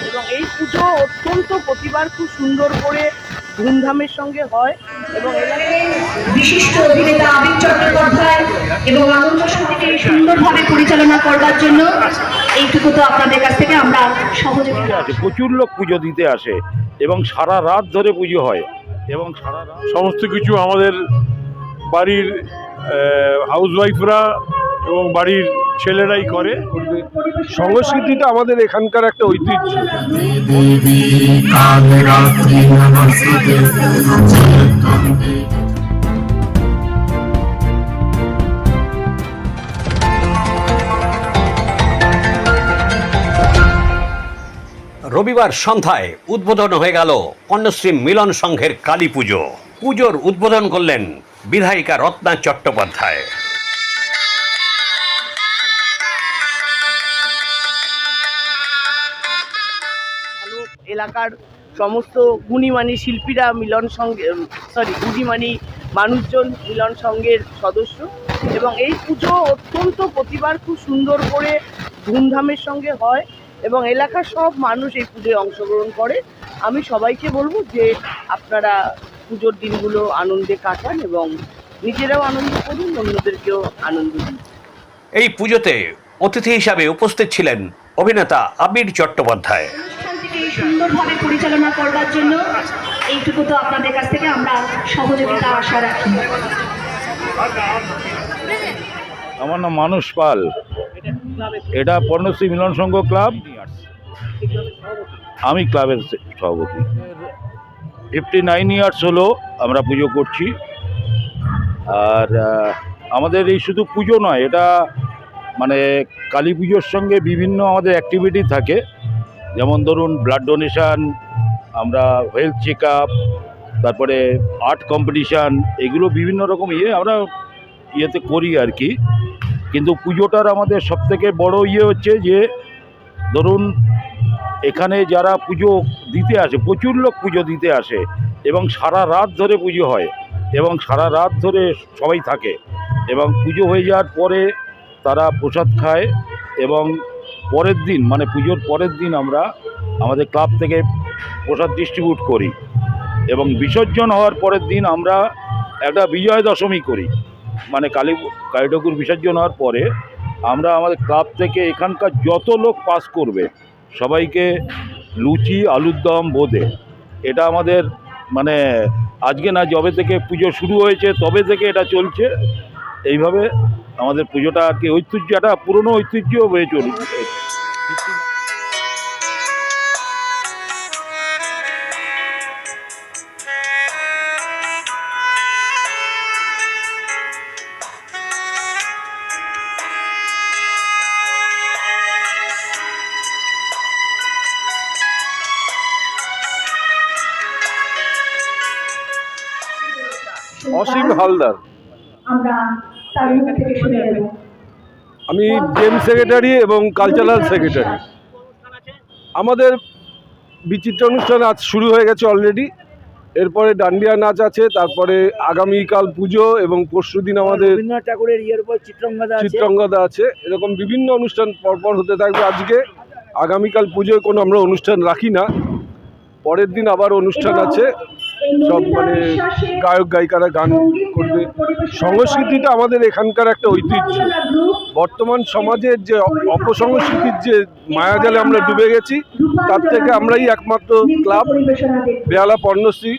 এবং এই পুজো অত্যন্ত প্রতিবার খুব সুন্দর করে ধুমধামের সঙ্গে হয় এবং বিশিষ্ট অভিনেতা আবির চট্টোপাধ্যায় এবং আনন্দ সমিতিকে সুন্দরভাবে পরিচালনা করবার জন্য এইটুকু তো আপনাদের কাছ থেকে আমরা সহযোগিতা প্রচুর লোক পুজো দিতে আসে এবং সারা রাত ধরে পুজো হয় এবং সারা রাত সমস্ত কিছু আমাদের বাড়ির হাউস ওয়াইফরা এবং বাড়ির ছেলেরাই করে। সংস্কৃতিটা আমাদের এখানকার একটা ঐতিহ্য। রবিবার সন্ধ্যায় উদ্বোধন হয়ে গেল কন্যাশ্রী মিলন সংঘের কালী পুজো। পুজোর উদ্বোধন করলেন বিধায়িকা রত্না চট্টোপাধ্যায়। এলাকার সমস্ত গুণীমানী শিল্পীরা মিলন সঙ্গে সরি গুণীমানী মানুষজন মিলন সংঘের সদস্য এবং এই পুজো অত্যন্ত প্রতিবার খুব সুন্দর করে ধুমধামের সঙ্গে হয় এবং এলাকার সব মানুষ এই পুজোয় অংশগ্রহণ করে। আমি সবাইকে বলব যে আপনারা পুজোর দিনগুলো আনন্দে কাটান এবং নিজেরাও আনন্দ করুন, অন্যদেরকেও আনন্দ দিন। এই পুজোতে অতিথি হিসাবে উপস্থিত ছিলেন অভিনেতা আবির চট্টোপাধ্যায়। অনুষ্ঠানটিকে সুন্দরভাবে পরিচালনা করবার জন্য এইটুকু তো আপনাদের কাছ থেকে আমরা সহযোগিতা আশা রাখি। আমার নাম মানুষ পাল। এটা পর্ণশ্রী মিলন সংঘ ক্লাব। আমি ক্লাবের সভাপতি। ফিফটি নাইন ইয়ার্স হলো আমরা পুজো করছি। আর আমাদের এই শুধু পুজো নয়, এটা মানে কালী পুজোর সঙ্গে বিভিন্ন আমাদের অ্যাক্টিভিটি থাকে। যেমন ধরুন ব্লাড ডোনেশন আমরা হেলথ চেক তারপরে আর্ট কম্পিটিশান এগুলো বিভিন্ন রকম ইয়ে আমরা ইয়েতে করি আর কি। কিন্তু পুজোটার আমাদের সবথেকে বড় ইয়ে হচ্ছে যে, ধরুন, এখানে যারা পুজো দিতে আসে, প্রচুর লোক পুজো দিতে আসে, এবং সারা রাত ধরে পুজো হয়, এবং সারা রাত ধরে সবাই থাকে, এবং পুজো হয়ে যাওয়ার পরে তারা প্রসাদ খায়, এবং পরের দিন মানে পুজোর পরের দিন আমরা আমাদের ক্লাব থেকে প্রসাদ ডিস্ট্রিবিউট করি এবং বিসর্জন হওয়ার পরের দিন আমরা একটা বিজয় দশমী করি। মানে কালী কালী ঠাকুর বিসর্জন হওয়ার পরে আমরা আমাদের ক্লাব থেকে এখানকার যত লোক পাস করবে, সবাইকে লুচি, আলুর দম, বোঁদে। এটা আমাদের মানে আজকে না, যবে থেকে পুজো শুরু হয়েছে, তবে থেকে এটা চলছে। এইভাবে আমাদের পুজোটা আর কি ঐতিহ্য একটা পুরনো ঐতিহ্য হয়ে চলছে অসীম হালদার। আমরা তার মুখ থেকে শুনে নেব। আমি জেম সেক্রেটারি এবং কালচারাল সেক্রেটারি আমাদের বিচিত্র অনুষ্ঠান আজ শুরু হয়ে গেছে অলরেডি এরপরে ডান্ডিয়া নাচ আছে তারপরে আগামীকাল পুজো এবং পরশু দিন আমাদের ঠাকুরের ইয়ের উপর চিত্রঙ্গদা আছে। এরকম বিভিন্ন অনুষ্ঠান পরপর হতে থাকবে আজকে। আগামীকাল পুজোয় কোনো আমরা অনুষ্ঠান রাখি না। পরের দিন আবার অনুষ্ঠান আছে। সব মানে গায়ক গায়িকারা গান করবে। সংস্কৃতিটা আমাদের এখানকার একটা ঐতিহ্য। বর্তমান সমাজের যে অপসংস্কৃতির যে মায়াজালে আমরা ডুবে গেছি তার থেকে আমরাই একমাত্র ক্লাব বেহালা পর্ণশ্রী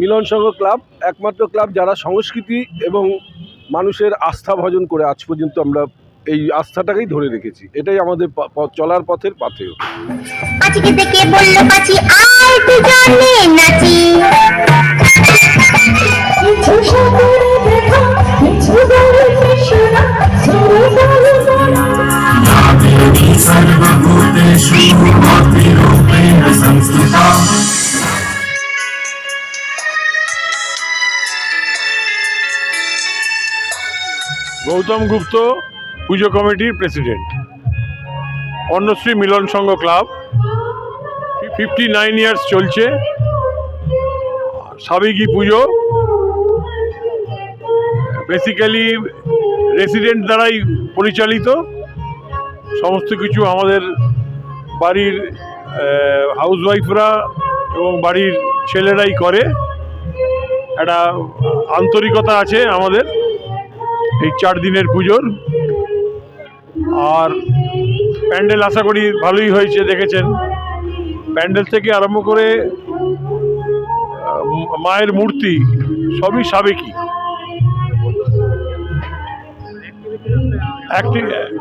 মিলন সংঘ ক্লাব একমাত্র ক্লাব যারা সংস্কৃতি এবং মানুষের আস্থা ভজন করে আজ পর্যন্ত আমরা এই আস্থাটাকেই ধরে রেখেছি। এটাই আমাদের চলার পথের সংস্থিতা গৌতম গুপ্ত পুজো কমিটির president Annashree Milan Sangha club fifty nine years চলছে। সাবেকি পুজো বেসিক্যালি রেসিডেন্ট দ্বারাই পরিচালিত। সমস্ত কিছু আমাদের বাড়ির হাউসওয়াইফরা এবং বাড়ির ছেলেরাই করে। একটা আন্তরিকতা আছে আমাদের এই চার দিনের পুজোর। আর প্যান্ডেল আশা করি ভালোই হয়েছে, দেখেছেন। প্যান্ডেল থেকে আরম্ভ করে মায়ের মূর্তি সবই সাবেকি।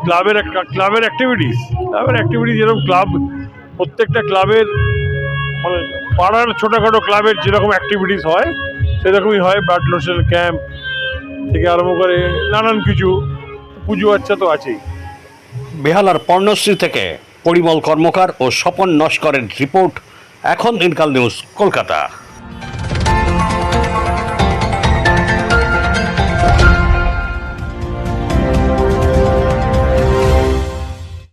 ক্লাবের একটা, ক্লাবের অ্যাক্টিভিটিস ক্লাবের অ্যাক্টিভিটিস যেরকম ক্লাব, প্রত্যেকটা ক্লাবের মানে পাড়ার ছোটোখাটো ক্লাবের যেরকম অ্যাক্টিভিটিস হয়, সেরকমই হয়। ব্লাড ক্যাম্প থেকে আরম্ভ করে নানান কিছু, পুজো আচ্ছা তো আছেই। বেহালার পর্ণশ্রী থেকে পরিমল কর্মকার ও স্বপন নস্করের রিপোর্ট এখন দিনকাল নিউজ কলকাতা।